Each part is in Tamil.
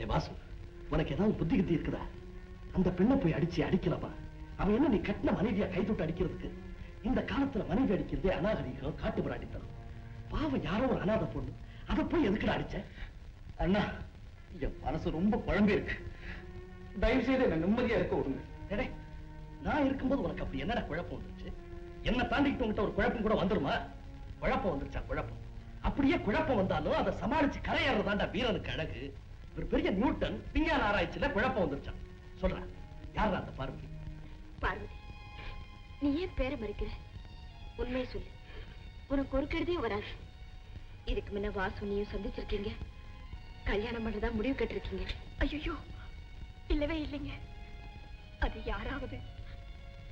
ஏ வாசு உனக்கு ஏதாவது புத்தி கித்தி இருக்குதா? அந்த பெண்ணை போய் அடிச்சு அடிக்கலப்பா. அவன் என்ன நீ கட்டின மனைவியா கை தொட்டு அடிக்கிறதுக்கு? இந்த காலத்துல மனைவி அடிக்கிறதே அநாகரிகம் காட்டு பிராட்டித்தனம். பாவம் யாரோ ஒரு அனாதை பொண்ணு. அதை போய் எதுக்குடா அடிச்ச? அண்ணா என் மனசு ரொம்ப குழம்பி இருக்கு. தயவு செய்து என்ன நிம்மதியா இருக்க விடுங்க. டேய், நான் இருக்கும்போது உனக்கு அப்படி என்னடா குழப்பம் வந்துச்சு? என்ன தாண்டிக்கிட்டு உங்ககிட்ட ஒரு குழப்பம் கூட வந்துருமா? குழப்பம் வந்துருச்சா குழப்பம்? அப்படியே குழப்பம் வந்தாலும் அதை சமாளிச்சு கரையேறதாண்டா வீரனுக்கு அழகு. ஒரு பெரிய நியூட்டன் விஞ்ஞான ஆராய்ச்சியில குழப்பம் வந்துருச்சான் சொல்றேன் யாரா அந்த பார்வதி? பார்வதி நீ ஏன் பேரை மறிக்கிற? உண்மையை சொல்லு. உனக்கு ஒரு கெடுதியும் வராது. இதுக்கு முன்ன வாசு நீயும் சந்திச்சிருக்கீங்க. கல்யாணம் பண்ணதா முடிவு கட்டிருக்கீங்க. ஐயோ இல்லவே இல்லைங்க. அது யாராவது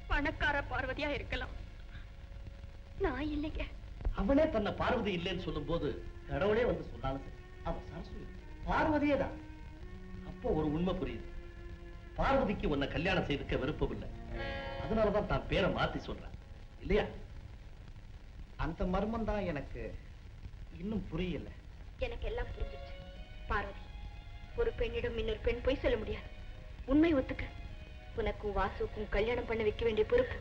பணக்கார பார்வதியா இருக்கலாம். நான் இல்லைங்க. அவனே தன்னை பார்வதி இல்லைன்னு சொல்லும் போது கடவுளே வந்து சொன்னாலும் சரி. அவ சரஸ்வதி பார்வதியே தான் அப்போ ஒரு உண்மை புரியுது. பார்வதிக்கு உன்னை கல்யாணம் செய்துக்க விருப்பம் இல்லை அதனாலதான் தான் பேரை மாத்தி சொல்றேன். இல்லையா? அந்த மர்மம் தான் எனக்கு இன்னும் புரியல. எனக்கு எல்லாம் புரிஞ்சிருச்சு. பார்வதி ஒரு பெண்ணிடம் இன்னொரு பெண் பொய் சொல்ல முடியாது. உண்மை ஒத்துக்க. உனக்கும் வாசுக்கும் கல்யாணம் பண்ண வைக்க வேண்டிய பொறுப்பு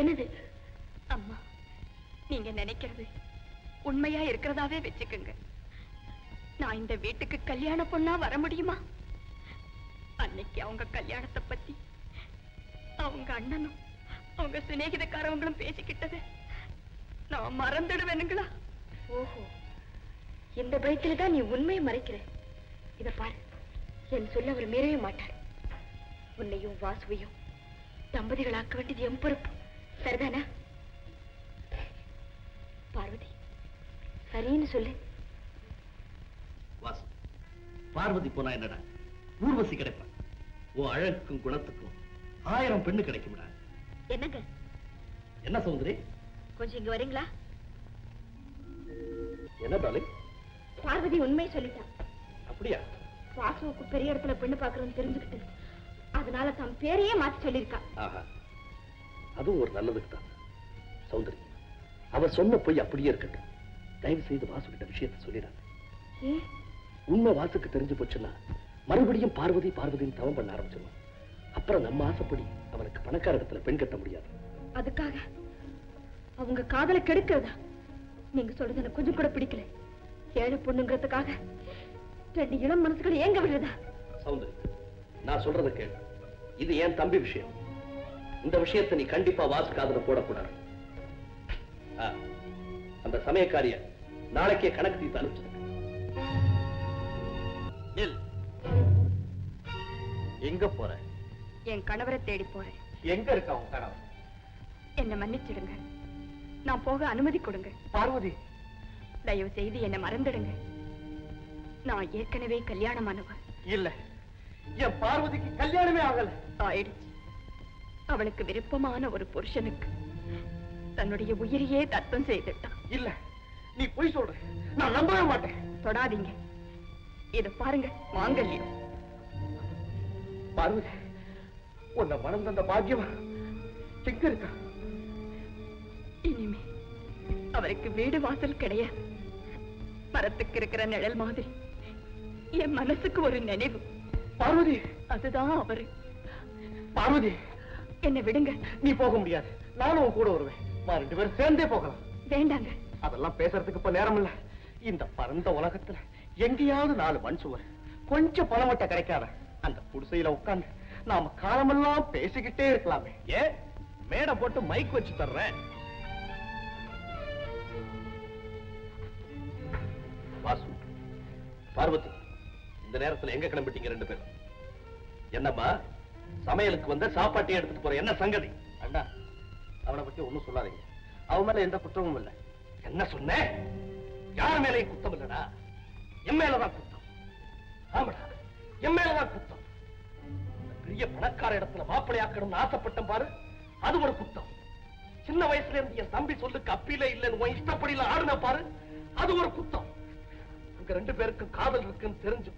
எனது. அம்மா நீங்க நினைக்கிறது உண்மையா இருக்கிறதாவே வச்சுக்கோங்க. நான் இந்த வீட்டுக்கு கல்யாண பொண்ணா வர முடியுமா? அன்னைக்கு அவங்க கல்யாணத்தை பத்தி அவங்க அண்ணனும் அவங்க சிநேகிதக்காரவங்களும் பேசிக்கிட்டது. நான் மறந்துடுவேனுங்களா? ஓஹோ. இந்த பயத்துல தான் நீ உண்மையை மறைக்கிற. இத பாரு. என் சொல்ல அவர் மீறவே மாட்டார் உன்னையும் வாசுவையும் தம்பதிகளாக்க வேண்டியது என் பொறுப்பு. சரிதானா? பார்வதி சரின்னு சொல்லு. பார்வதி போனா என்னடா? ஊர்வசி கிடைப்பான் உன் அழகுக்கும் குணத்துக்கும் ஆயிரம் பெண்ணு கிடைக்கும்டா. என்னங்க? என்ன சௌந்தரி? கொஞ்சம் இங்க வரீங்களா? என்ன டாலி பார்வதி உண்மையை சொல்லிட்டான் அப்படியா? வாசுவுக்கு பெரிய இடத்துல பெண்ணு பாக்குறோம்னு தெரிஞ்சுக்கிட்டு அதனால தன் பேரையே மாத்தி சொல்லியிருக்கா. ஆஹா. அதுவும் ஒரு நல்லதுக்கு தான். சௌந்தரி அவர் சொன்ன பொய் அப்படியே இருக்கட்டும். தயவு செய்து வாசு கிட்ட விஷயத்தை சொல்லிடாத. ஏன் உண்மை வாசுக்கு தெரிஞ்சு போச்சுன்னா மறுபடியும் பார்வதி பார்வதின்னு தவம் பண்ண ஆரம்பிச்சிருவான் அப்புறம் நம்ம ஆசைப்படி அவனுக்கு பணக்கார இடத்துல பெண் கட்ட முடியாது. அதுக்காக அவங்க காதலை கெடுக்கிறதா? நீங்க சொல்றது எனக்கு கொஞ்சம் கூட பிடிக்கல. ஏழை பொண்ணுங்கிறதுக்காக ரெண்டு இளம் மனசுகள் ஏங்க விடுறதா? சௌந்தரி நான் சொல்றத கேளு. இது என் தம்பி விஷயம். இந்த விஷயத்தை நீ கண்டிப்பா வாசு காதுல போடக்கூடாது. அந்த சமயக்காரிய நாளைக்கே கணக்கு தீர்த்து அனுப்பிச்சு எங்க போற? என் கணவரை தேடி போறேன். எங்க இருக்க உன் கணவன் என்னை மன்னிச்சிடுங்க. நான் போக அனுமதி கொடுங்க. பார்வதி. தயவு செய்து என்னை மறந்துடுங்க. நான் ஏற்கனவே கல்யாணமானவ இல்ல. என் பார்வதிக்கு கல்யாணமே ஆகல. ஆயிடுச்சு. அவளுக்கு விருப்பமான ஒரு புருஷனுக்கு தன்னுடைய உயிரையே தத்தம் செய்துட்டான். இல்ல. நீ பொய் சொல்ற. நான் நம்பவே மாட்டேன். தொடாதீங்க. இத பாருங்க மாங்கல்யம். பார்வதி உன்னை மனம் தந்த பாக்கியம் எங்க இருக்கா? இனிமே அவருக்கு வீடு வாசல் கிடையாது. மரத்துக்கு இருக்கிற நிழல் மாதிரி. என் மனசுக்கு ஒரு நினைவு. பார்வதி! அதுதான் அவரு. பார்வதி! என்னை விடுங்க. நீ போக முடியாது. நானும் உன் கூட வருவேன். வா ரெண்டு பேரும் சேர்ந்தே போகலாம். வேண்டாங்க. அதெல்லாம் பேசுறதுக்கு இப்ப நேரம் இல்ல இந்த பரந்த உலகத்துல எங்கேயாவது நாலு மண் சுவர். கொஞ்சம் பணமட்ட கிடைக்காத. அந்த குடிசையில உட்கார்ந்து நாம காலமெல்லாம் பேசிக்கிட்டே இருக்கலாமே. ஏ மேடை போட்டு மைக் வச்சு தர்றேன். வாசு பார்வதி இந்த நேரத்துல எங்க கிளம்பிட்டீங்க ரெண்டு பேரும்? என்னம்மா சமையலுக்கு வந்த சாப்பாட்டையும் எடுத்துட்டு போற என்ன சங்கதி? அண்ணா அவனை பத்தி ஒண்ணும் சொல்லாதீங்க. அவன் மேல எந்த குற்றமும் இல்ல. என்ன சொன்ன? யார் மேலேயும் குத்தம் இல்லடா. என்மேலதான் குத்தம். ஆமாடா என்மேலதான் குத்தம். பெரிய பணக்கார இடத்துல மாப்பிள்ளையாக்கணும்னு ஆசைப்பட்டேன் பாரு அது ஒரு குத்தம். சின்ன வயசுல இருந்து என் தம்பி சொல்லுக்கு அப்பில இல்லைன்னு உன் இஷ்டப்படியில ஆடுன பாரு அது ஒரு குத்தம். அங்க ரெண்டு பேருக்கும் காதல் இருக்குன்னு தெரிஞ்சு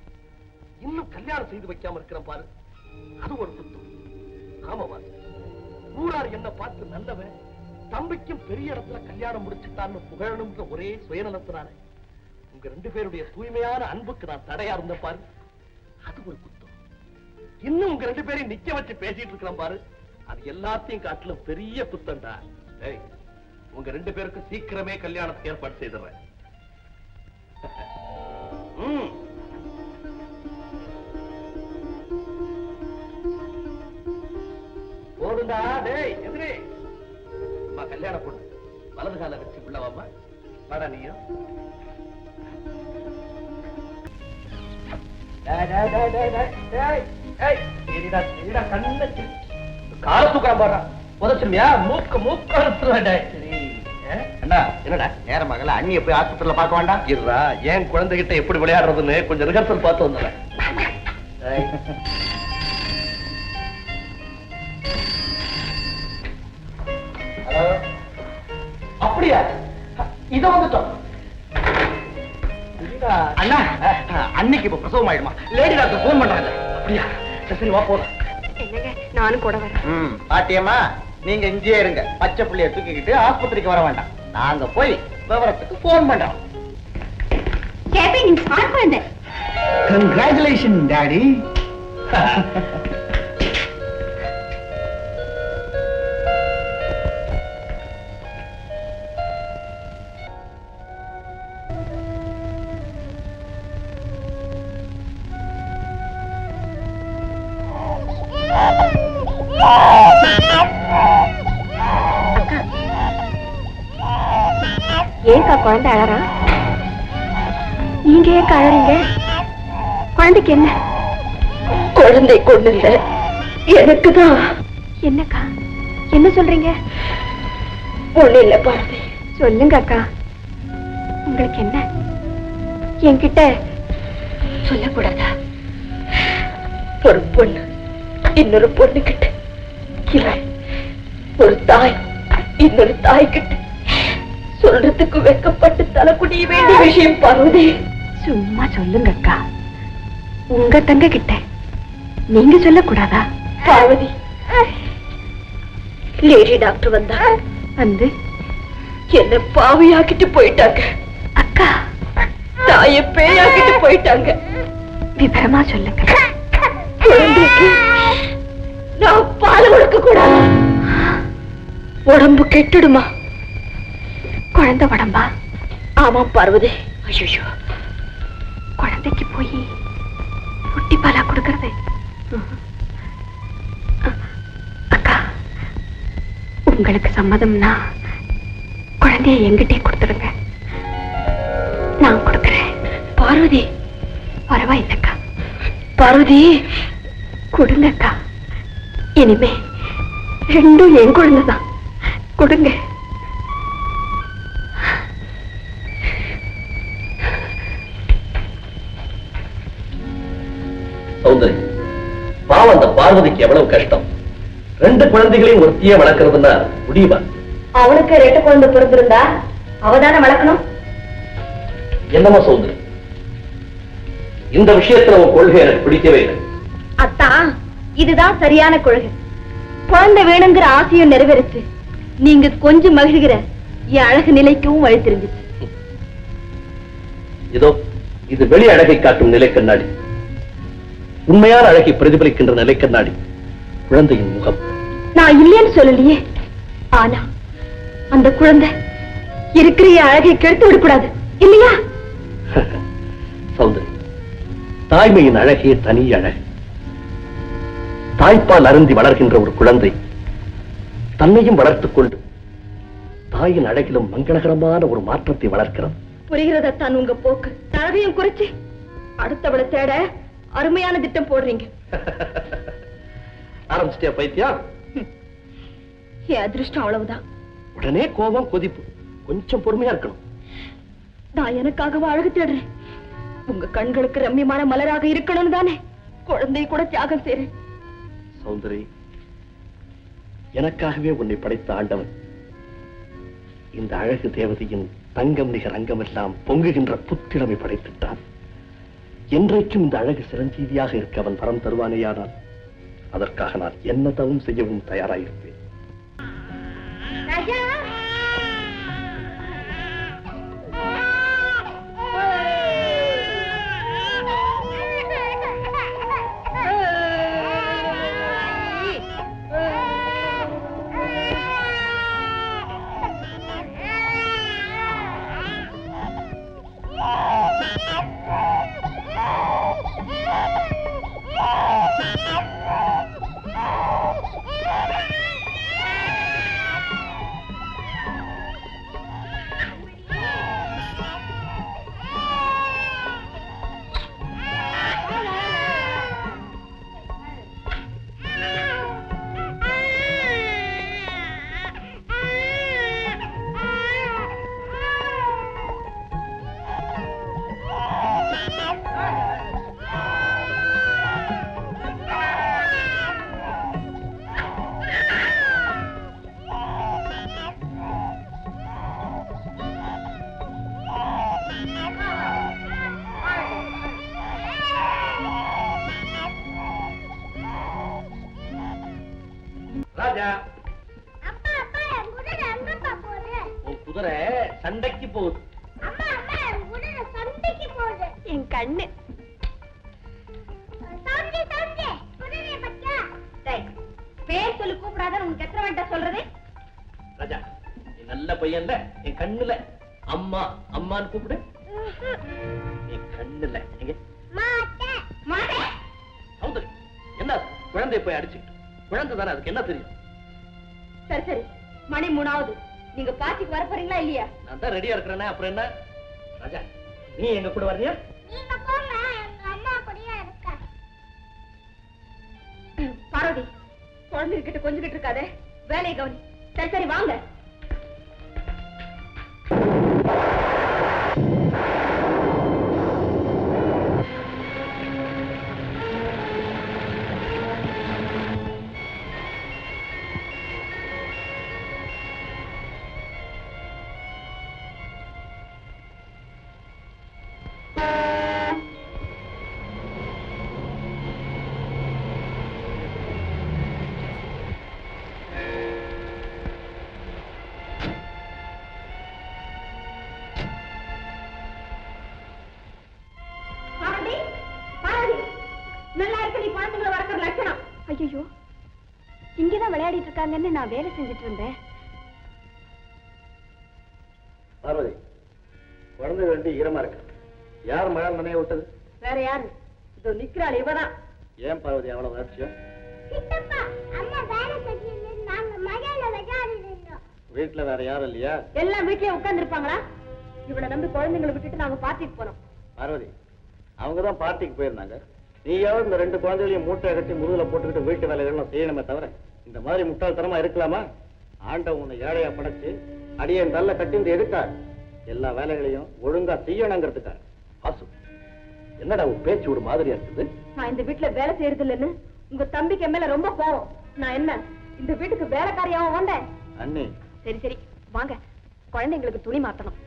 இன்னும் கல்யாணம் செய்து வைக்காம இருக்கிற பாரு அது ஒரு குத்தம். ஆமாவா ஊரார் என்ன பார்த்து நல்லவன் தம்பிக்கும் பெரிய இடத்துல கல்யாணம் முடிச்சுட்டான்னு புகழணும்ன்ற ஒரே சுயநலத்தினால. உங்க ரெண்டு பேருடைய தூய்மையான அன்புக்கு நான் தடையா இருந்த பாரு. அது ஒரு குத்தம். இன்னும் உங்க ரெண்டு பேரையும் நிக்க வச்சு பேசிட்டு இருக்கிறேன் பாரு. அது எல்லாத்தையும் காட்டுல பெரிய குத்தம்டா. உங்க ரெண்டு பேருக்கும் சீக்கிரமே கல்யாணத்துக்கு ஏற்பாடு செய்துறேன் போடுண்டா டேய் எதிரே அம்மா கல்யாண பொண்ணு வலது கால வச்சு உள்ளவாமா வாடா நீயும். என்னடா? நேர மகள அண்ணிய போய் ஆஸ்பத்திரியில பார்க்க வேண்டாம்? இருடா ஏன் குழந்தைகிட்ட எப்படி விளையாடுறதுன்னு கொஞ்சம் ரிஹர்சல் பார்த்து வந்துடுறேன்? அப்படியா? இத வந்துட்டோம். அண்ணா அன்னைக்கு இப்ப பிரசவம் ஆயிடுமா? லேடி டாக்டர் போன் பண்றாங்க. அப்படியா? சரி, வா என்னங்க நானும் கூட வரேன். பாட்டியம்மா நீங்க இங்கேயே இருங்க. பச்சை புள்ளைய தூக்கிக்கிட்டு ஆஸ்பத்திரிக்கு வர வேண்டாம். நாங்க போய் விவரத்துக்கு போன் பண்றோம். கங்க்ராச்சுலேஷன் டாடி குழந்தை அழறா? நீங்க ஏன் அழறீங்க குழந்தைக்கு என்ன? குழந்தை கொண்டு இல்ல. எனக்கு தான் என்னக்கா? என்ன சொல்றீங்க? ஒண்ணு இல்ல பாரதி. சொல்லுங்க அக்கா. உங்களுக்கு என்ன? என்கிட்ட சொல்லக்கூடாதா? ஒரு பொண்ணு. இன்னொரு பொண்ணு கிட்ட ஒரு தாய். இன்னொரு தாய் கிட்ட சொல்றதுக்கு வெக்கப்பட்டு தலை குடிய வேண்டிய விஷயம் பார்வதி சும்மா சொல்லுங்க அக்கா. உங்க தங்க கிட்ட நீங்க சொல்லக்கூடாதா? பார்வதி லேடி டாக்டர் வந்தா. வந்து. என்ன பாவியாக்கிட்டு போயிட்டாங்க. அக்கா. தாய பேயாக்கிட்டு போயிட்டாங்க. விவரமா சொல்லுங்க. குழந்தைக்கு நான் பால் கொடுக்க கூடாது உடம்பு கெட்டுடுமா? குழந்தை உடம்பா ஆமாம் பார்வதி. ஐயோ குழந்தைக்கு போய் புட்டி பாலா கொடுக்கறது. அக்கா உங்களுக்கு சம்மதம்னா குழந்தைய எங்கிட்டே கொடுத்துடுங்க நான் கொடுக்கறேன். பார்வதி. பரவாயில்லக்கா. பார்வதி. கொடுங்கக்கா. இனிமே ரெண்டும் என் குழந்தைதான். கொடுங்க. பார்வதிக்கு எவ்வளவு கஷ்டம்? ரெண்டு குழந்தைகளையும் ஒருத்தியே வளர்க்கறதுன்னா முடியுமா? அவனுக்கு ரெட்டு குழந்தை பிறந்திருந்தா அவதானே வளர்க்கணும்? என்னமா சௌந்தரி இந்த விஷயத்துல உன் கொள்கை எனக்கு பிடிக்கவே இல்லை. அத்தான் இதுதான் சரியான கொள்கை. குழந்தை வேணுங்கிற ஆசையும் நிறைவேறுச்சு. நீங்க கொஞ்சம் மகிழ்கிற என் அழகு நிலைக்கவும் வழி தெரிஞ்சிச்சு. இதோ இது வெளி அழகை காட்டும் நிலை கண்ணாடி. உண்மையான அழகை பிரதிபலிக்கின்ற நிலை கண்ணாடி குழந்தையின் முகம். நான் இல்லைன்னு சொல்லலையே. ஆனா அந்த குழந்தை இருக்கிற அழகை கெடுத்து விடக்கூடாது இல்லையா? சௌந்தரி தாய்மையின் அழகே தனி அழகு. தாய்ப்பால் அருந்தி வளர்கின்ற ஒரு குழந்தை தன்னையும் வளர்த்துக் கொண்டு தாயின் அழகிலும் மங்களகரமான ஒரு மாற்றத்தை வளர்க்கிறது. புரிகிறதான் உங்க போக்கு? தரவையும் குறிச்சு அடுத்தவளை தேட அருமையான திட்டம் போடுறீங்க. ஆரம்பிச்சிட்டியா பைத்தியம் என் அதிர்ஷ்டம் அவ்வளவுதான். உடனே கோபம் கொதிப்பு. கொஞ்சம் பொறுமையா இருக்கணும். நான் எனக்காகவா அழகு தேடுறேன்? உங்க கண்களுக்கு ரம்மியமான மலராக இருக்கணும்னு தானே? குழந்தை கூட தியாகம் செய்றேன். சௌந்தரி எனக்காகவே உன்னை படைத்த ஆண்டவன். இந்த அழகு தேவதையின் தங்கம் நிகர் அங்கமெல்லாம் பொங்குகின்ற புத்திறமை படைத்துட்டான். என்றைக்கும் இந்த அழகு சிரஞ்சீவியாக இருக்க அவன் வரம் தருவானேயானால் அதற்காக நான் என்ன தவம் செய்யவும் தயாராயிருப்பேன். ராஜா. அப்பா அப்பா என் குதிரை எங்கப்பா போகுது? உன் குதிரை சண்டைக்கு போகுது. அம்மா அம்மா என் குதிரை சண்டைக்கு போகுது. என் கண்ணு. பேர் சொல்லி கூப்பிடாத உனக்கு எத்தனை வேண்டா சொல்றது? ராஜா நீ நல்ல பையன்ல என் கண்ணுல. அம்மா அம்மான்னு கூப்பிடு. நீ கண்ணுல சௌந்தரி என்ன அது? குழந்தைய போய் அடிச்சுக்கிட்டு. குழந்தை தானே அதுக்கு என்ன தெரியும்? சரி சரி. மணி மூணாவது. நீங்க பாட்டிக்கு வர போறீங்களா இல்லையா? நான் தான் ரெடியா இருக்கிறேனே அப்புறம் என்ன? ராஜா நீ எங்க கூட வர்றியா? நீங்க போங்க எங்க அம்மா கூடயே இருக்க பார்வதி குழந்தை கிட்ட கொஞ்சிக்கிட்டு இருக்காதே. வேலையை கவனி. சரி சரி வாங்க. இருக்காங்கன்னு நான் வேலை செஞ்சுட்டு இருந்தேன். பார்வதி குழந்தை வேண்டி ஈரமா இருக்கு. யார் மழை நனைய விட்டது? வேற யாரு? இதோ நிக்கிறாள் இவதான். ஏன் பார்வதி அவ்வளவு இருந்தோம். வீட்டுல வேற யாரும் இல்லையா? எல்லாம் வீட்லயே உட்கார்ந்து இருப்பாங்களா இவளை நம்பி குழந்தைங்களை விட்டுட்டு நாங்க பார்ட்டிக்கு போனோம். பார்வதி அவங்க தான் பார்ட்டிக்கு போயிருந்தாங்க. நீயாவது இந்த ரெண்டு குழந்தைகளையும் மூட்டை கட்டி முதுகுல போட்டுக்கிட்டு வீட்டு வேலைகள்லாம் செய்யணுமே தவிர இந்த மாதிரி முட்டாள்தனமா இருக்கலாமா? ஆண்டவன் உன்னை ஏழையா படைச்சு அடியேன் தள்ள கட்டிந்து எதுக்கா எல்லா வேலைகளையும் ஒழுங்கா செய்யணுங்கிறதுக்கா வாசு என்னடா உன் பேச்சு ஒரு மாதிரியா இருக்குது? நான் இந்த வீட்டுல வேலை செய்யறது இல்லைன்னு உங்க தம்பிக்கு மேல ரொம்ப கோவம். நான் என்ன இந்த வீட்டுக்கு வேலைக்காரியாவும் வந்தேன்? அண்ணி. சரி சரி வாங்க. குழந்தைங்களுக்கு துணி மாத்தணும்.